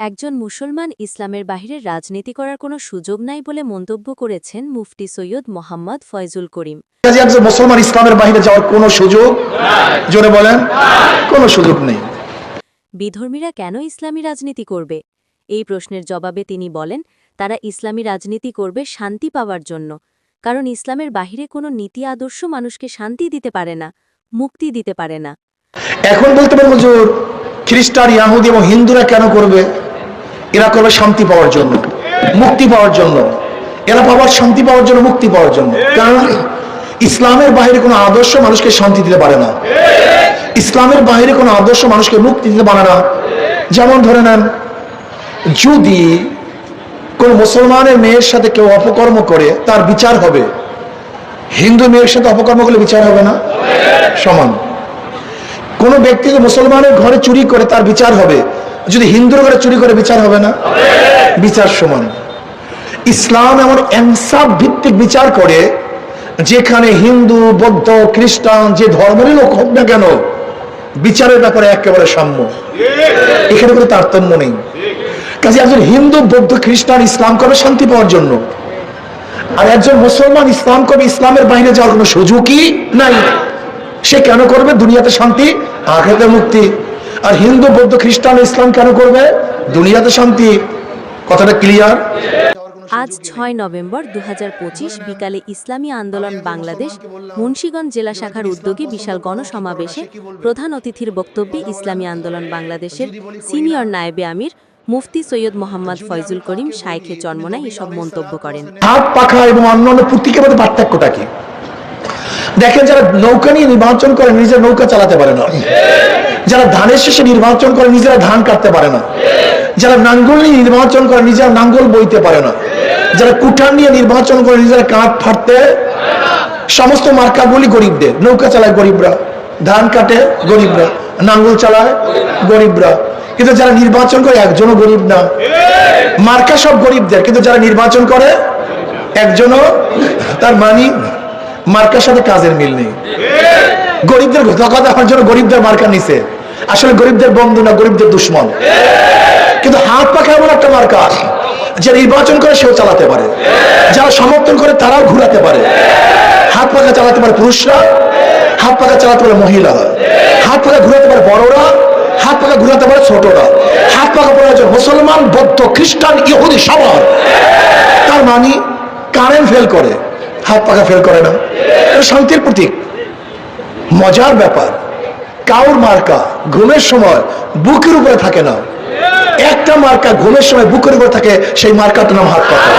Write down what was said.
একজন মুসলমান ইসলামের বাহিরে রাজনীতি করার কোনো সুযোগ নাই বলে মন্তব্য করেছেন মুফতি সৈয়দ মোহাম্মদ ফয়জুল করিম। একজন মুসলমান ইসলামের বাইরে যাওয়ার কোনো সুযোগ? জোরে বলেন কোনো সুযোগ নেই। বিধর্মীরা কেন ইসলামী রাজনীতি করবে? এই প্রশ্নের জবাবে তিনি বলেন তারা ইসলামী রাজনীতি করবে শান্তি পাওয়ার জন্য কারণ ইসলামের বাহিরে কোনো নীতি আদর্শ মানুষকে শান্তি দিতে পারে না মুক্তি দিতে পারে না। এখন বলতে হুজুর খ্রিস্টান ইয়াহুদি এবং হিন্দুরা কেন করবে? এরা করবে শান্তি পাওয়ার জন্য, মুক্তি পাওয়ার জন্য। এরা পাওয়ার শান্তি পাওয়ার জন্য, মুক্তি পাওয়ার জন্য। কারণ ইসলামের বাইরে কোনো আদর্শ মানুষকে শান্তি দিতে পারে না। ইসলামের বাইরে কোনো আদর্শ মানুষকে মুক্তি দিতে পারে না। যেমন ধরে নেন, যদি কোন মুসলমানের মেয়ের সাথে কেউ অপকর্ম করে, তার বিচার হবে। হিন্দু মেয়ের সাথে অপকর্ম করলে বিচার হবে না? সমান। কোন ব্যক্তি যদি মুসলমানের ঘরে চুরি করে তার বিচার হবে। যদি হিন্দুর ঘরে চুরি করে বিচার হবে না? বিচার সমান। ইসলাম এমন এনসাফ ভিত্তিক বিচার করে, যেখানে হিন্দু, বৌদ্ধ, খ্রিস্টান, যে ধর্মেরই লোক হোক না কেন, বিচারের ব্যাপারে একেবারে সাম্য। এখানে কোনো তারতম্য নেই। কাজে একজন হিন্দু, বৌদ্ধ, খ্রিস্টান ইসলাম করবে শান্তি পাওয়ার জন্য। আর একজন মুসলমান ইসলাম করবে ইসলামের বাইরে যাওয়ার কোনো সুযোগই নাই। সে কেন করবে? দুনিয়াতে শান্তি, আখেরাতে মুক্তি। আর হিন্দু বৌদ্ধ খ্রিস্টান ইসলাম কেন করবে? দুনিয়াতে শান্তি। কথাটা ক্লিয়ার আজ ছয় নভেম্বর দু বিকালে ইসলামী আন্দোলন বাংলাদেশ মুন্সীগঞ্জ জেলা শাখার উদ্যোগে বিশাল গণসমাবেশে প্রধান অতিথির বক্তব্যে ইসলামী আন্দোলন বাংলাদেশের সিনিয়র নায়েবে আমির মুফতি সৈয়দ মোহাম্মদ ফয়জুল করিম শাইখে জন্মনায় এসব মন্তব্য করেন। হাত পাখা এবং অন্যান্য প্রতীকের মধ্যে পার্থক্যটা কি? দেখেন যারা নৌকা নিয়ে নির্বাচন করে নিজের নৌকা চালাতে পারে না। যারা ধানের শেষে নির্বাচন করে নিজেরা ধান কাটতে পারে না। যারা নাঙ্গল নিয়ে নির্বাচন করে নিজেরা নাঙ্গল বইতে পারে না। যারা কুঠার নিয়ে নির্বাচন করে নিজেরা কাঠ ফাটতে সমস্ত মার্কাগুলি গরিবদের। নৌকা চালায় গরিবরা, ধান কাটে গরিবরা, নাঙ্গল চালায় গরিবরা। কিন্তু যারা নির্বাচন করে একজনও গরিব না। মার্কা সব গরিবদের। কিন্তু যারা নির্বাচন করে একজনও তার মানি মার্কার সাথে কাজের মিল নেই। গরিবদের ধোকা দেওয়ার জন্য গরিবদের মার্কা নিছে। আসলে গরিবদের বন্ধু না গরিবদের দুশ্মন। কিন্তু হাত পাখা এমন একটা মার্কা, যে নির্বাচন করে সেও চালাতে পারে। যারা সমর্থন করে তারাও ঘুরাতে পারে। হাত পাখা চালাতে পারে পুরুষরা, হাত পাখা চালাতে পারে মহিলারা। হাত পাখা ঘুরাতে পারে বড়রা, হাত পাখা ঘুরাতে পারে ছোটরা। হাত পাখা প্রয়োজন মুসলমান, বৌদ্ধ, খ্রিস্টান, ইহুদি সবার। তার মানে কারেন্ট ফেল করে। হাত পাখা ফেল করে না। শান্তির প্রতীক। মজার ব্যাপার, কাউর মার্কা ঘুমের সময় বুকের উপরে থাকে না। একটা মার্কা ঘুমের সময় বুকের উপরে থাকে, সেই মার্কাটার নাম হাত পাখা।